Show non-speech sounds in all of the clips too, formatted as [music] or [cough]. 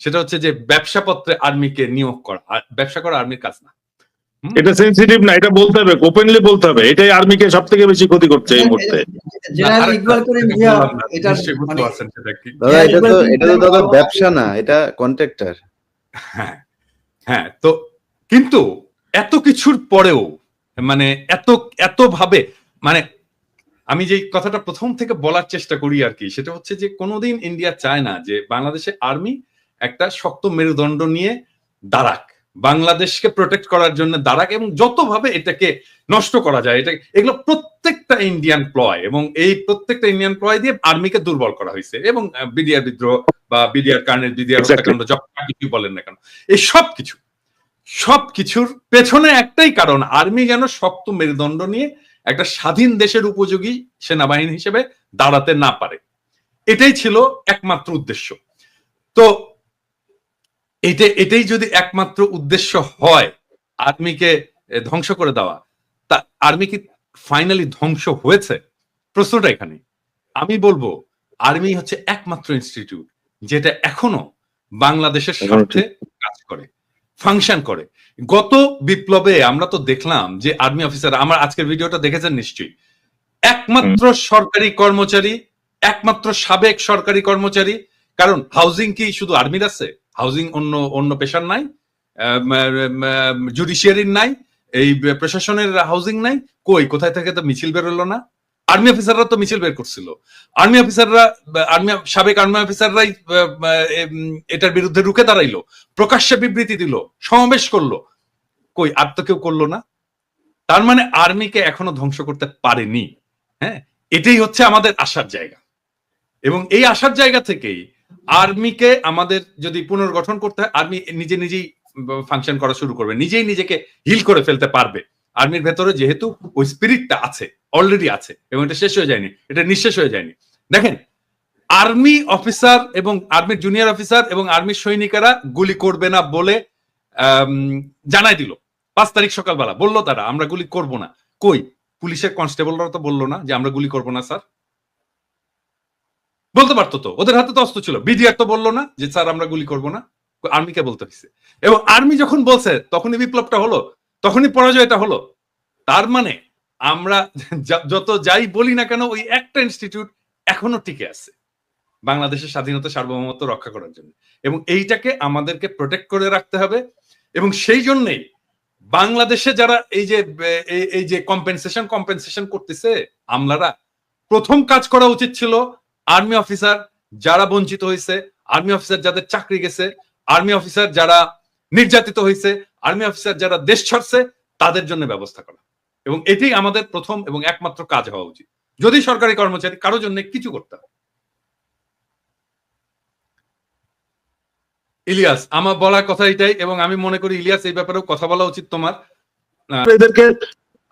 সেটা হচ্ছে যে ব্যবসাপত্রে আর্মিকে নিয়োগ করা। আর ব্যবসা করা আর্মির কাজ না। এটা সেন্সিটিভ না এটা বলতে হবে ওপেনলি বলতে হবে। এটাই আর্মিকে সব থেকে বেশি ক্ষতি করছে এই মুহূর্তে। এটা মানে পারছেন সেটা কি? দাদা হ্যাঁ, তো এটা তো দাদা ব্যবসা না এটা কন্ট্রাক্টর হ্যাঁ হ্যাঁ তো কিন্তু এত কিছুর পরেও মানে এত এত ভাবে মানে আমি যে কথাটা প্রথম থেকে বলার চেষ্টা করি আর কি সেটা হচ্ছে যে কোনোদিন ইন্ডিয়া চায় না যে বাংলাদেশে আর্মি একটা শক্ত মেরুদণ্ড নিয়ে দাঁড়াক। বাংলাদেশকে প্রোটেক্ট করার জন্য দাঁড়াক এবং যতভাবে এটাকে নষ্ট করা যায় এটা এগুলো প্রত্যেকটা ইন্ডিয়ান প্লয় এবং এই প্রত্যেকটা ইন্ডিয়ান প্লয় দিয়ে আর্মিকে দুর্বল করা হয়েছে এবং বিডিআর বিদ্রোহ বা বিডিআর কার্নের বিডিআর হত্যাকাণ্ড যা কিছু বলেন না কেন। এই সব কিছু সব কিছুর পেছনে একটাই কারণ আর্মি যেন শক্ত মেরুদণ্ড নিয়ে একটা স্বাধীন দেশের উপযোগী সেনাবাহিনী হিসেবে দাঁড়াতে না পারে। এটাই ছিল একমাত্র উদ্দেশ্য। তো এটা এটাই যদি একমাত্র উদ্দেশ্য হয় আর্মিকে ধ্বংস করে দেওয়া তা আর্মি কি ফাইনালি ধ্বংস হয়েছে? প্রশ্নটা এখানে। আমি বলব আর্মি হচ্ছে একমাত্র ইনস্টিটিউট যেটা এখনও বাংলাদেশের স্বার্থে কাজ করে ফাংশন করে। গত বিপ্লবে আমরা তো দেখলাম যে আর্মি অফিসার আমার আজকের ভিডিওটা দেখেছেন নিশ্চয়ই একমাত্র সরকারি কর্মচারী একমাত্র সাবেক সরকারি কর্মচারী কারণ হাউজিং কি শুধু আর্মির আছে? হাউজিং অন্য অন্য পেশার নাই জুডিশিয়ারির নাই, এই প্রশাসনের হাউজিং নাই। কই, কোথায় থেকে তো মিছিল বেরোলো না? আর্মি অফিসাররা তো মিছিল বের করছিল। আর্মি অফিসাররা আর্মি সাবেক আর্মি অফিসাররাই এটার বিরুদ্ধে রুখে দাঁড়াইলো, প্রকাশ্যে বিবৃতি দিল, সমাবেশ করল। কই, আর তো কেউ করল না। তার মানে আর্মিকে এখনও ধ্বংস করতে পারেনি। হ্যাঁ এটাই হচ্ছে আমাদের আসার জায়গা। এবং এই আসার জায়গা থেকেই আর্মিকে আমাদের যদি পুনর্গঠন করতে হয়, আর্মি নিজে নিজেই ফাংশন করা শুরু করবে। নিজেই নিজেকে হিল করে ফেলতে পারবে। আর্মির ভেতরে যেহেতু ওই স্পিরিটটা আছে অলরেডি আছে, এবং এটা শেষ হয়ে যায়নি, এটা নিঃশেষ হয়ে যায়নি। দেখেন, আর্মি অফিসার এবং আর্মির জুনিয়র অফিসার এবং আর্মির সৈনিকেরা গুলি করবে না বলে জানাই দিল। পাঁচ তারিখ সকালবেলা বলল তারা, আমরা গুলি করব না। কই? পুলিশের কনস্টেবলরা তো বলল না যে আমরা গুলি করব না স্যার বলতে পারতো তো, ওদের হাতে তো অস্ত্র ছিল। বিডিআর তো বলল না যে, স্যার, আমরা গুলি করব না। আর্মিকে বলতে হয়েছে এবং আর্মি যখন বলছে, তখনই বিপ্লবটা হলো, তখনই পরাজয়টা হলো। তার মানে আমরা যত যাই বলি না কেন, ওই একটা ইনস্টিটিউট এখনও টিকে আছে। বাংলাদেশের স্বাধীনতা সার্বভৌমত্ব রক্ষা করার জন্য। এবং এইটাকে আমাদেরকে প্রোটেক্ট করে রাখতে হবে। এবং সেই জন্যই বাংলাদেশে যারা এই যে এই- যে কম্পেনসেশন কম্পেনসেশন করতেছে, আমলারা প্রথম কাজ করা উচিত ছিল আর্মি অফিসার যারা বঞ্চিত হয়েছে আর্মি অফিসার যাদের চাকরি গেছে, আর্মি অফিসার যারা নির্যাতিত হয়েছে আর্মি অফিসার যারা দেশ ছাড়ছে, তাদের জন্য ব্যবস্থা করা। এবং এটি আমাদের প্রথম এবং একমাত্র কাজ হওয়া উচিত। যদি সরকারি কর্মচারী কারোর জন্য কিছু করতে হয়। ইলিয়াস, আমার বলার কথা এটাই এবং আমি মনে করি ইলিয়াস, এই ব্যাপারেও কথা বলা উচিত তোমার। এদেরকে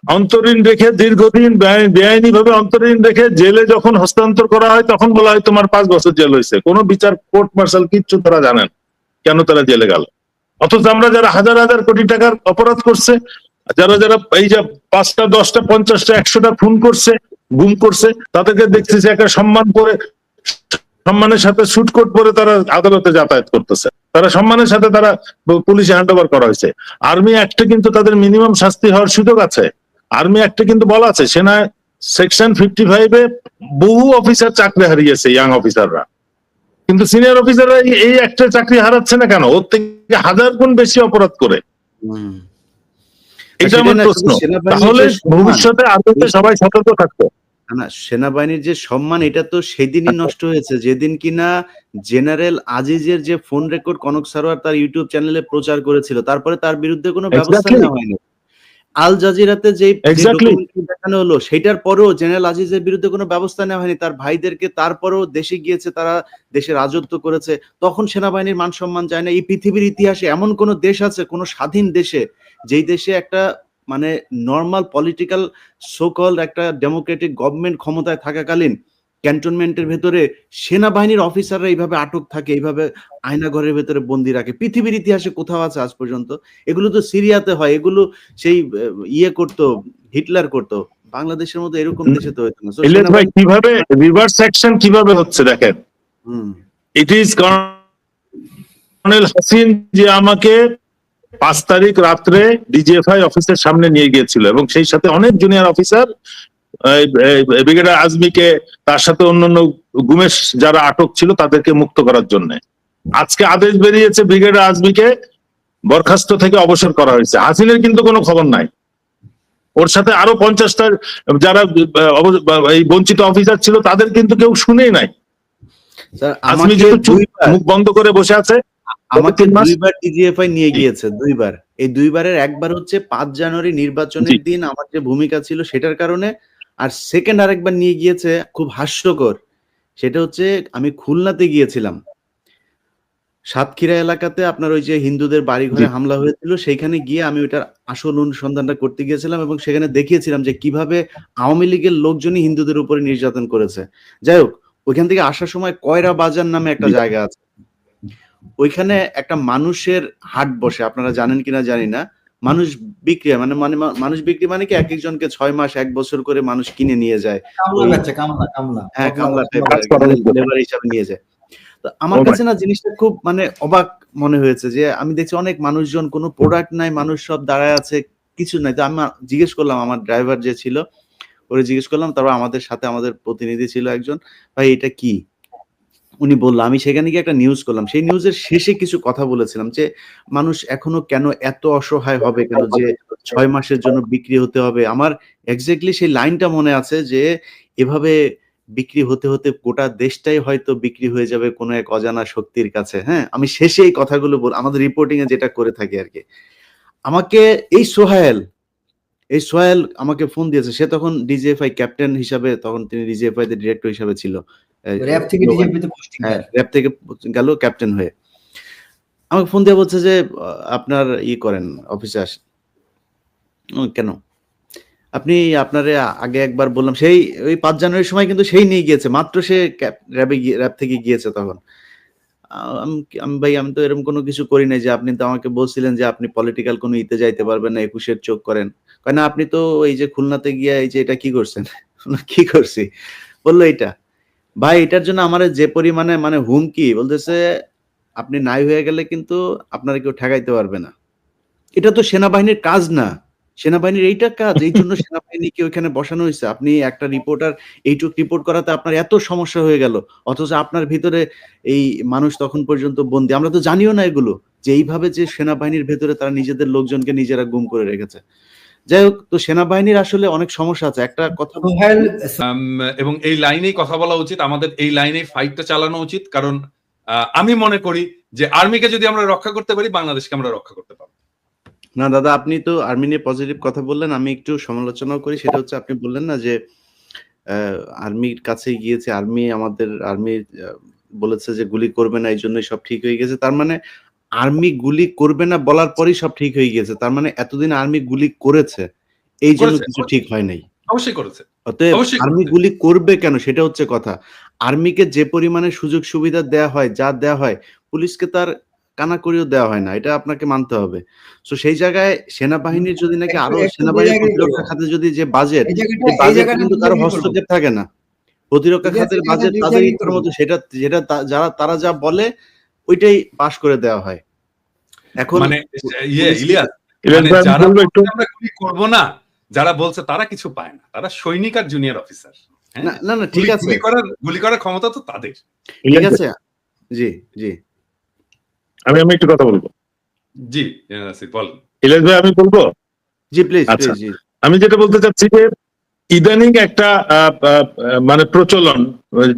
অন্তরীণ রেখে দীর্ঘদিন বেআইনি ভাবে অন্তরীণ রেখে জেলে যখন হস্তান্তর করা হয়, তখন বলা হয় তোমার পাঁচ বছর জেল হয়েছে। কোনো বিচার কোর্ট মার্শাল কিচ্ছু তারা জানেন কেন তারা জেলে গেল? অথচ আমরা যারা হাজার হাজার কোটি টাকার অপরাধ করছে, যারা যারা এই যে পাঁচটা, দশটা, পঞ্চাশটা, একশোটা খুন করছে, গুম করছে, তাদেরকে দেখতেছি একটা সম্মান করে, সম্মানের সাথে শুট কোট পরে তারা আদালতে যাতায়াত করতেছে। তারা সম্মানের সাথে তারা পুলিশে হ্যান্ড করা হয়েছে। আর্মি অ্যাক্টে কিন্তু তাদের মিনিমাম শাস্তি হওয়ার সুযোগ আছে। আর্মি একটা কিন্তু বলা আছে সেনা সেকশন ফিফটি ফাইভে বহু অফিসার চাকরি হারিয়েছে ইয়াং অফিসাররা কিন্তু সিনিয়র অফিসাররা এই- একটা চাকরি হারাচ্ছে না কেন? ওর থেকে হাজার গুণ বেশি অপরাধ করে। এটা আমার প্রশ্ন। তাহলে ভবিষ্যতে আর্মিতে সবাই সতর্ক থাকতো না, না সেনাবাহিনীর যে সম্মান এটা তো সেদিনই নষ্ট হয়েছে। যেদিন কিনা জেনারেল আজিজের যে ফোন রেকর্ড কনক সারোয়ার তার ইউটিউব চ্যানেলে প্রচার করেছিল তারপরে তার বিরুদ্ধে কোনো ব্যবস্থা নেওয়া হয়নি। আল জাজিরাতে যে দেখানো হলো সেটার পরেও জেনারেল আজিজের বিরুদ্ধে কোনো ব্যবস্থা নেওয়া হয়নি। তার ভাইদেরকে তারপরেও দেশে গিয়েছে তারা দেশে রাজত্ব করেছে। তখন সেনাবাহিনীর মান সম্মান যায় না। এই পৃথিবীর ইতিহাসে এমন কোন দেশ আছে কোন স্বাধীন দেশে যেই দেশে একটা মানে নর্মাল পলিটিক্যাল সোকল একটা ডেমোক্রেটিক গভর্নমেন্ট ক্ষমতায় থাকাকালীন ক্যান্টনমেন্টের ভেতরে সেনাবাহিনীর অফিসাররা এইভাবে আটক থাকে এইভাবে আয়না ঘরের ভেতরে বন্দি রাখে। পৃথিবীর ইতিহাসে কোথাও আছে আজ পর্যন্ত? এগুলো তো সিরিয়াতে হয় এগুলো সেই ইয়ে করতো হিটলার করতো। বাংলাদেশের মতো এরকম দেশে তো হতো না। ভাই কীভাবে রিভার্স অ্যাকশন কীভাবে হচ্ছে দেখেন? Hmm, it is colonel Hasin যে আমাকে পাঁচ তারিখ রাত্রে ডিজিএফআই অফিসের সামনে নিয়ে গিয়েছিল এবং সেই সাথে অনেক জুনিয়র অফিসার ব্রিগেডার আজমিকে তার সাথে অন্যান্য গুমেশ যারা আটক ছিল তাদেরকে মুক্ত করার জন্য। আজকে আদেশ বেরিয়েছে ব্রিগেডার আজমিকে বরখাস্ত থেকে অবসর করা হয়েছে। হাসিনের কিন্তু কোনো খবর নাই। ওর সাথে আরও পঞ্চাশটা যারা এই বঞ্চিত অফিসার ছিল তাদের কিন্তু কেউ শুনেই নাই। আজমি যেহেতু মুখ বন্ধ করে বসে আছে আমাকে দুইবার ডিজিএফআই নিয়ে গিয়েছে দুইবার। এই দুইবারের একবার হচ্ছে পাঁচ জানুয়ারি নির্বাচনের দিন আমার যে ভূমিকা ছিল সেটার কারণে আর সেকেন্ড আরেকবার নিয়ে গিয়েছে খুব হাস্যকর সেটা হচ্ছে আমি খুলনাতে গিয়েছিলাম। সাতক্ষীরা এলাকাতে আপনার ওই যে হিন্দুদের বাড়ি ঘরে হামলা হয়েছিল সেইখানে গিয়ে আমি ওইটার আসল অনুসন্ধানটা করতে গিয়েছিলাম এবং সেখানে দেখিয়েছিলাম যে কীভাবে আওয়ামী লীগের লোকজনই হিন্দুদের উপরে নির্যাতন করেছে। যাই হোক ওইখান থেকে আসার সময় কয়রা বাজার নামে একটা জায়গা আছে। ওইখানে একটা মানুষের হাট বসে আপনারা জানেন কিনা জানি না মানুষ বিক্রি হয়, মানে মানে মানুষ বিক্রি মানে কি এক একজনকে ছয় মাস এক বছর করে মানুষ কিনে নিয়ে যায়। হ্যাঁ কামলা কাজ করার জন্য। লেবার হিসাবে নিয়ে যায়। তো আমার Oh কাছে না জিনিসটা খুব মানে অবাক মনে হয়েছে যে আমি দেখছি অনেক মানুষজন কোনো প্রোডাক্ট নাই মানুষ সব দাঁড়ায় আছে কিছু নাই। তো আমি জিজ্ঞেস করলাম আমার ড্রাইভার যে ছিল ওরে জিজ্ঞেস করলাম তারপর আমাদের সাথে আমাদের প্রতিনিধি ছিল একজন ভাই এটা কি? উনি বলল, আমি সেখানে গিয়ে একটা নিউজ করলাম। সেই নিউজের শেষে কিছু কথা বলেছিলাম যে, মানুষ এখনও কেন এত অসহায় হবে কেন যে, ছয় মাসের জন্য বিক্রি হতে হবে? আমার এক্স্যাক্টলি সেই লাইনটা মনে আছে যে, এভাবে বিক্রি হতে হতে গোটা দেশটাই হয়তো বিক্রি হয়ে যাবে কোনো এক অজানা শক্তির কাছে। হ্যাঁ আমি শেষে এই কথাগুলো বল, আমাদের রিপোর্টিং এ যেটা করে থাকি আর কি আমাকে এই সোহায়েল, এই সোহেল আমাকে ফোন দিয়েছে। সে তখন ডিজিএফআই ক্যাপ্টেন হিসাবে, তখন তিনি ডিজিএফআই ডিরেক্টর হিসাবে ছিল। র্যাব থেকে ডিজিপি পোস্টিং হ্যাঁ র্যাব থেকে গেল ক্যাপ্টেন হয়ে। আমাকে ফোন দিয়ে বলছে যে আপনার ই করেন অফিসে আসেন। কেন? আপনি আপনারে আগে একবার বললাম সেই ওই পাঁচ জানুয়ারির সময় কিন্তু সেই নিয়ে গিয়েছে মাত্র সে র্যাবে র্যাব থেকে গিয়েছে তখন। আমি ভাই আমি তো এরকম কোনো কিছু করি নাই যে আপনি তো আমাকে বলছিলেন যে আপনি পলিটিক্যাল কোনো ইতে যাইতে পারবেন না একুশের চোখ করেন। কয় না আপনি তো এই যে খুলনাতে গিয়ে এই যে এটা কি করছেন? [laughs] কি করছি? বলল এটা ভাই এটার জন্য আমার যে পরিমাণে মানে হুমকি বলতেছে আপনি নাই হয়ে গেলে কিন্তু আপনারা কেউ ঠেকাইতে পারবে না। এটা তো সেনাবাহিনীর কাজ না। সেনাবাহিনীর এইটা কাজ এই জন্য [laughs] সেনাবাহিনীকে ওইখানে বসানো হয়েছে। আপনি একটা রিপোর্টার এইটুক রিপোর্ট করাতে আপনার এত সমস্যা হয়ে গেল। অথচ আপনার ভিতরে এই মানুষ তখন পর্যন্ত বন্দি। আমরা তো জানিও না এগুলো। যে এইভাবে যে সেনাবাহিনীর ভেতরে তারা নিজেদের লোকজনকে নিজেরা গুম করে রেখেছে। যাই হোক তো সেনাবাহিনীর আসলে অনেক সমস্যা আছে। একটা কথা এবং এই লাইনেই কথা বলা উচিত। আমাদের এই লাইনেই ফাইটটা চালানো উচিত। কারণ আহ, আমি মনে করি যে আর্মিকে যদি আমরা রক্ষা করতে পারি বাংলাদেশকে আমরা রক্ষা করতে পারব। না দাদা আপনি তো আর্মি নিয়ে পজিটিভ কথা বললেন। আমি একটু সমালোচনাও করি। সেটা হচ্ছে আপনি বললেন না যে আর্মির কাছে গিয়েছে। আর্মি আমাদের আর্মি বলেছে যে গুলি করবে না এই জন্যই সব ঠিক হয়ে গেছে। তার মানে আর্মি গুলি করবে না বলার পরেই সব ঠিক হয়ে গেছে। তার মানে এতদিন আর্মি গুলি করেছে এই জন্য কিছু ঠিক হয় নাই। অবশ্যই করেছে। অতএব আর্মি। গুলি করবে কেন সেটা হচ্ছে কথা। আর্মিকে যে পরিমাণে সুযোগ সুবিধা দেয়া হয় যা দেয়া হয় পুলিশকে তার কানা করেও দেওয়া হয় না এটা আপনাকে মানতে হবে। তো সেই জায়গায় সেনাবাহিনীর যদি নাকি আরও সেনাবাহিনীর প্রতিরক্ষা খাতে যদি যে বাজেট এই কিন্তু কারও হস্তক্ষেপ থাকে না। প্রতিরক্ষা খাতের বাজেট তাদের ইচ্ছার মতো সেটা যেটা যারা তারা যা বলে ওইটাই পাশ করে দেওয়া হয়। এখন মানে ইয়ে ইলিয়াস মানে ভাই, আমি যারা আমরা গুলি করব না যারা বলছে তারা কিছু পায় না। তারা সৈনিক আর জুনিয়র অফিসার না না ঠিক আছে। গুলি করার গুলি করার ক্ষমতা তো তাদের। ঠিক আছে। জি জি। আমি আমি একটু কথা বলব। জি বলেন। ইলিয়াস ভাই আমি বলব? জি প্লিজ আচ্ছা। জি। আমি যেটা বলতে চাচ্ছি যে ইদানিং একটা মানে প্রচলন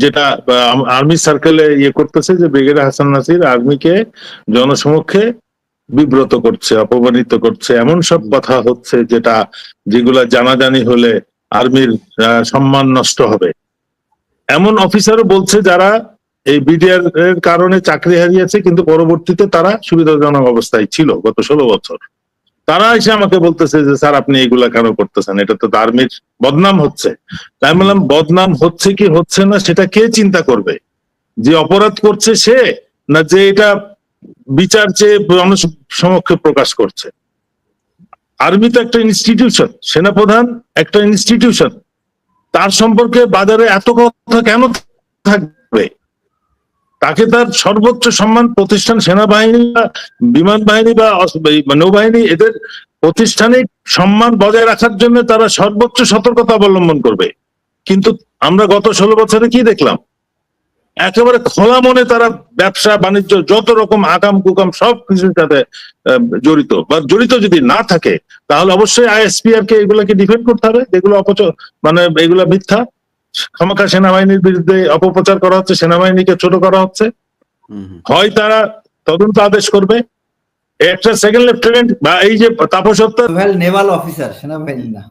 যেটা আর্মি সার্কেলে ইয়ে করতেছে যে ব্রিগেডিয়ার হাসান নাসির আর্মিকে জনসমক্ষে বিব্রত করছে, অপমানিত করছে, এমন সব কথা হচ্ছে যেটা যেগুলা জানাজানি হলে আর্মির সম্মান নষ্ট হবে। এমন অফিসারও বলছে যারা এই বিডিআর এর কারণে চাকরি হারিয়েছে, কিন্তু পরবর্তীতে তারা সুবিধাজনক অবস্থায় ছিল গত ষোলো বছর। তারা এসে আমাকে বলতেছে যে, স্যার, আপনি এগুলা কেন করতেছেন? এটা তো আর্মির বদনাম হচ্ছে। তাই বললাম, বদনাম হচ্ছে কি হচ্ছে না, সেটা কে চিন্তা করবে? যে অপরাধ করছে সে, না যে এটা বিচার চেয়ে সমক্ষে প্রকাশ করছে। আর্মি তো একটা ইনস্টিটিউশন সেনাপ্রধান একটা ইনস্টিটিউশন তার সম্পর্কে বাজারে এত কথা কেন থাকবে? তাকে তার সর্বোচ্চ সম্মান প্রতিষ্ঠান সেনাবাহিনী বা বিমান বাহিনী বা নৌবাহিনী, এদের প্রতিষ্ঠানিক সম্মান বজায় রাখার জন্য তারা সর্বোচ্চ সতর্কতা অবলম্বন করবে। কিন্তু আমরা গত ষোলো বছরে কি দেখলাম? একেবারে খোলা মনে তারা ব্যবসা বাণিজ্য যত রকম আগাম কুকাম সব কিছুর সাথে জড়িত। বা জড়িত যদি না থাকে তাহলে অবশ্যই আইএসপিআর কে এগুলোকে ডিফেন্ড করতে হবে যেগুলো অপচ মানে এগুলো মিথ্যা। ক্ষমতা সেনাবাহিনীর বিরুদ্ধে অপপ্রচার করা হচ্ছে সেনাবাহিনীকে ছোট করা হচ্ছে। হয় তারা তদন্ত আদেশ করবে। একটা সেকেন্ড লেফটেন্যান্ট বা এই যে তাপস হত্যা নেভাল অফিসার সেনাবাহিনী না।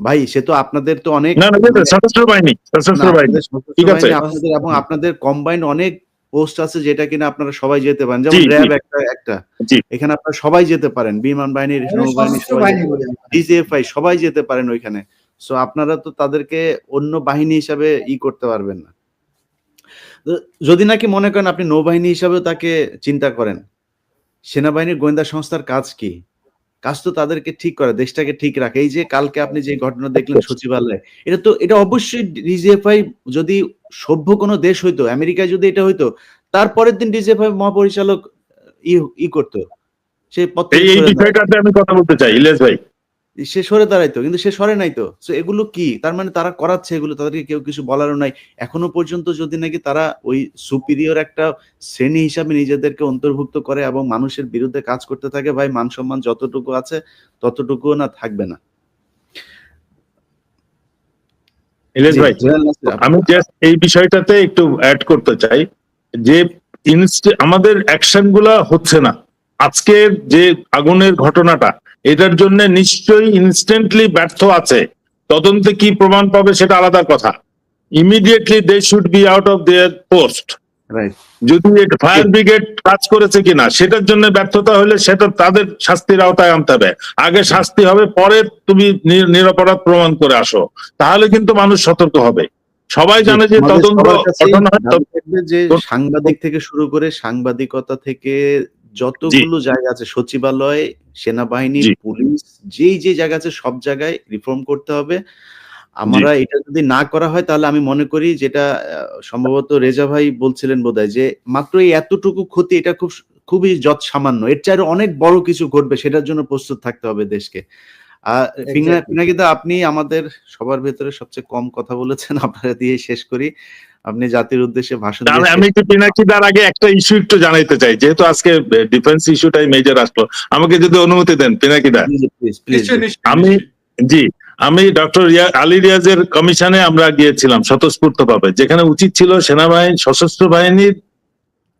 ভাই সে তো আপনাদের তো অনেক না না কিন্তু সশস্ত্র বাহিনী সশস্ত্র বাহিনী। ঠিক আছে। আপনাদের এবং আপনাদের কম্বাইন্ড অনেক পোস্ট আছে যেটা কিনা আপনারা সবাই যেতে পারেন। যেমন। র্যাব একটা একটা। এখানে আপনারা সবাই যেতে পারেন। বিমান বাহিনীর নৌবাহিনী। ডিজিএফআই সবাই যেতে পারেন ওইখানে। সো আপনারা তো তাদেরকে অন্য বাহিনী হিসাবে ই করতে পারবেন না। যদি নাকি মনে করেন আপনি নৌবাহিনী হিসাবে তাকে চিন্তা করেন সেনাবাহিনীর গোয়েন্দা সংস্থার কাজ কি? কাজ তো তাদেরকে ঠিক করে দেশটাকে ঠিক রাখে। এই যে কালকে আপনি যে ঘটনা দেখলেন সচিবালয়ে এটা তো এটা অবশ্যই ডিজিএফআই যদি সভ্য কোনো দেশ হইতো আমেরিকায় যদি এটা হইতো তারপরের দিন ডিজিএফআই মহাপরিচালক ই ই করতো। সে এই। বিষয়টাতে আমি কথা বলতে চাই ইলিয়াস ভাই। সে সরে দাঁড়াইতো কিন্তু সে সরে নাই তো। এগুলো কি? তার মানে তারা করাচ্ছে এগুলো তাদেরকে কেউ কিছু বলারও নাই। এখনও পর্যন্ত যদি নাকি তারা ওই সুপিরিয়র একটা শ্রেণি হিসাবে নিজেদেরকে অন্তর্ভুক্ত করে এবং মানুষের বিরুদ্ধে কাজ করতে থাকে ভাই মান সম্মান যতটুকু আছে ততটুকুও না থাকবে না। ভাই আমি জাস্ট এই বিষয়টাতে একটু অ্যাড করতে চাই যে আমাদের অ্যাকশনগুলা হচ্ছে না। আজকের যে আগুনের ঘটনাটা এটার জন্য নিশ্চয়ই ইনস্ট্যান্টলি ব্যর্থ আছে। তদন্তে কি প্রমাণ পাবে সেটা আলাদা কথা। Immediately they should be out of their post যদি ফায়ার ব্রিগেড কাজ করেছে কিনা সেটার জন্য ব্যর্থতা হলে সেটা তাদের শাস্তির আওতায় আনতে হবে। আগে শাস্তি হবে পরে তুমি নিরপরাধ প্রমাণ করে আসো। তাহলে কিন্তু মানুষ সতর্ক হবে। সবাই জানে যে তদন্ত যে সাংবাদিক থেকে শুরু করে সাংবাদিকতা থেকে যতগুলো জায়গা আছে সচিবালয় সেনাবাহিনী পুলিশ যেই যে জায়গা আছে সব জায়গায় রিফর্ম করতে হবে। আমরা এটা যদি না করা হয় তাহলে আমি মনে করি যেটা সম্ভবত রেজা ভাই বলছিলেন বোধহয় যে মাত্র এই এতটুকু ক্ষতি এটা খুব খুবই যৎ সামান্য এর চাইতে অনেক বড় কিছু ঘটবে সেটার জন্য প্রস্তুত থাকতে হবে দেশকে. পিনাকিদা আপনি আমাদের সবার ভেতরে সবচেয়ে কম কথা বলেছেন আপনারা দিয়ে শেষ করি। আপনি জাতির উদ্দেশ্যে ভাষণ আমি- একটু পিনাকিদার আগে একটা ইস্যু একটু জানাইতে চাই যেহেতু আজকে ডিফেন্স ইস্যুটাই মেজর আসলো। আমাকে যদি অনুমতি দেন পিনাকিদা আমি জি আমি ডক্টর আলী রিয়াজের কমিশনে আমরা গিয়েছিলাম স্বতঃস্ফূর্ত ভাবে যেখানে উচিত ছিল সেনাবাহিনী সশস্ত্র বাহিনীর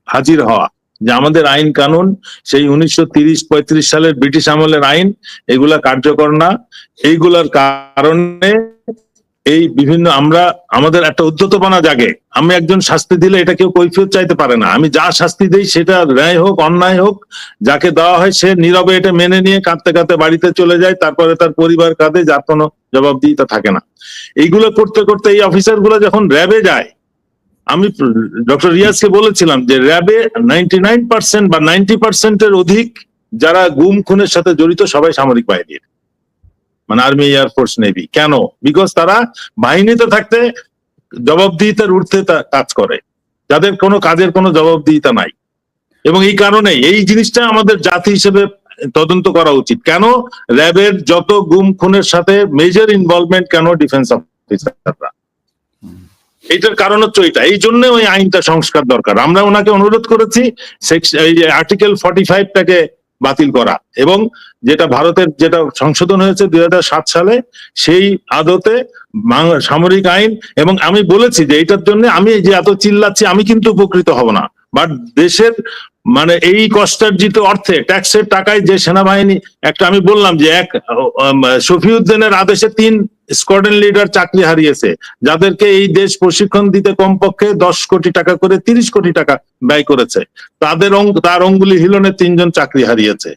হাজির হওয়া। যে আমাদের আইন কানুন, সেই উনিশশো তিরিশ পঁয়ত্রিশ সালের ব্রিটিশ আমলের আইন, এগুলা কার্যকর না। এইগুলার কারণে এই বিভিন্ন আমরা, আমাদের একটা উদ্যতপনা জাগে। আমি একজন শাস্তি দিলে এটা কেউ কৈফিয়ত চাইতে পারে না। আমি যা শাস্তি দিই সেটা ন্যায় হোক, অন্যায় হোক, যাকে দেওয়া হয় সে নীরবে এটা মেনে নিয়ে কাঁদতে কাঁদতে বাড়িতে চলে যায়, তারপরে তার পরিবার কাঁদে, যার কোনো জবাব জবাবদিহিতা থাকে না। এইগুলো করতে করতে এই অফিসারগুলো যখন র্যাবে যায় আমি ডক্টর রিয়াজকে বলেছিলাম যে র্যাবে নাইনটি নাইন পার্সেন্ট বা নাইনটি পার্সেন্টের অধিক যারা গুম খুনের সাথে জড়িত সবাই সামরিক বাহিনীর মানে আর্মি এয়ারফোর্স নেভি কেন? বিকজ তারা বাহিনীতে থাকতে জবাবদিহিতার ঊর্ধ্বে তা, কাজ করে। যাদের কোনো কাজের কোনো জবাবদিহিতা নাই। এবং এই কারণে এই জিনিসটা আমাদের জাতি হিসেবে তদন্ত করা উচিত। কেন? র্যাবের যত গুম খুনের সাথে মেজর ইনভলভমেন্ট কেন ডিফেন্স অফিসাররা এইটার কারণ হচ্ছে ওইটা। এই জন্য ওই আইনটা সংস্কার দরকার। আমরা ওনাকে অনুরোধ করেছি এই যে আর্টিকেল ফর্টি ফাইভটাকে বাতিল করা এবং যেটা ভারতের যেটা সংশোধন হয়েছে দুই হাজার সাত সালে, সেই আদতে সামরিক আইন এবং আমি বলেছি যে এটার জন্য আমি যে এত চিল্লাচ্ছি, আমি কিন্তু উপকৃত হব না। বাট দেশের মানে এই কষ্টার্জিত অর্থে ট্যাক্সের টাকায় যে সেনাবাহিনী, একটা আমি বললাম যে এক শফিউদ্দিনের আদেশে তিন স্কোয়াড্রন লিডার চাকরি হারিয়েছে, যাদেরকে এই দেশ প্রশিক্ষণ দিতে কমপক্ষে দশ কোটি টাকা করে তিরিশ কোটি টাকা ব্যয় করেছে। তাদের তার অঙ্গুলি হিলনে তিনজন চাকরি হারিয়েছে।